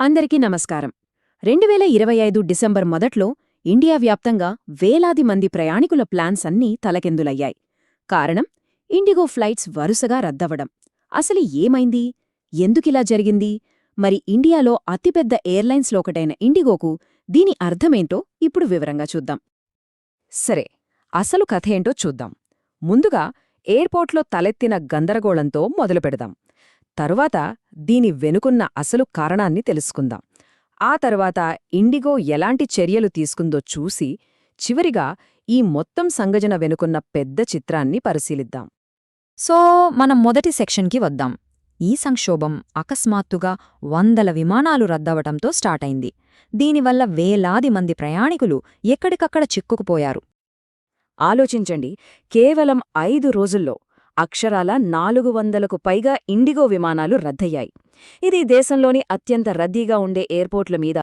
అందరికీ నమస్కారం. రెండు వేల ఇరవై ఐదు డిసెంబర్ మొదట్లో ఇండియా వ్యాప్తంగా వేలాది మంది ప్రయాణికుల ప్లాన్స్ అన్నీ తలకెందులయ్యాయి. కారణం ఇండిగో ఫ్లైట్స్ వరుసగా రద్దవడం అసలు ఏమైంది? ఎందుకిలా జరిగింది? మరి ఇండియాలో అతిపెద్ద ఎయిర్లైన్స్లో ఒకటైన ఇండిగోకు దీని అర్థమేంటో ఇప్పుడు వివరంగా చూద్దాం. సరే అసలు కథ ఏంటో చూద్దాం. ముందుగా ఎయిర్పోర్ట్లో తలెత్తిన గందరగోళంతో మొదలుపెడదాం. తరువాత దీని వెనుకున్న అసలు కారణాన్ని తెలుసుకుందాం. ఆ తర్వాత ఇండిగో ఎలాంటి చర్యలు తీసుకుందో చూసి చివరిగా ఈ మొత్తం సంఘజన వెనుకున్న పెద్ద చిత్రాన్ని పరిశీలిద్దాం. సో మనం మొదటి సెక్షన్కి వద్దాం. ఈ సంక్షోభం అకస్మాత్తుగా వందల విమానాలు రద్దవటంతో స్టార్ట్ అయింది దీనివల్ల వేలాది మంది ప్రయాణికులు ఎక్కడికక్కడ చిక్కుకుపోయారు. ఆలోచించండి కేవలం ఐదు రోజుల్లో అక్షరాల నాలుగు వందలకు పైగా ఇండిగో విమానాలు రద్దయ్యాయి. ఇది దేశంలోని అత్యంత రద్దీగా ఉండే ఎయిర్పోర్ట్ల మీద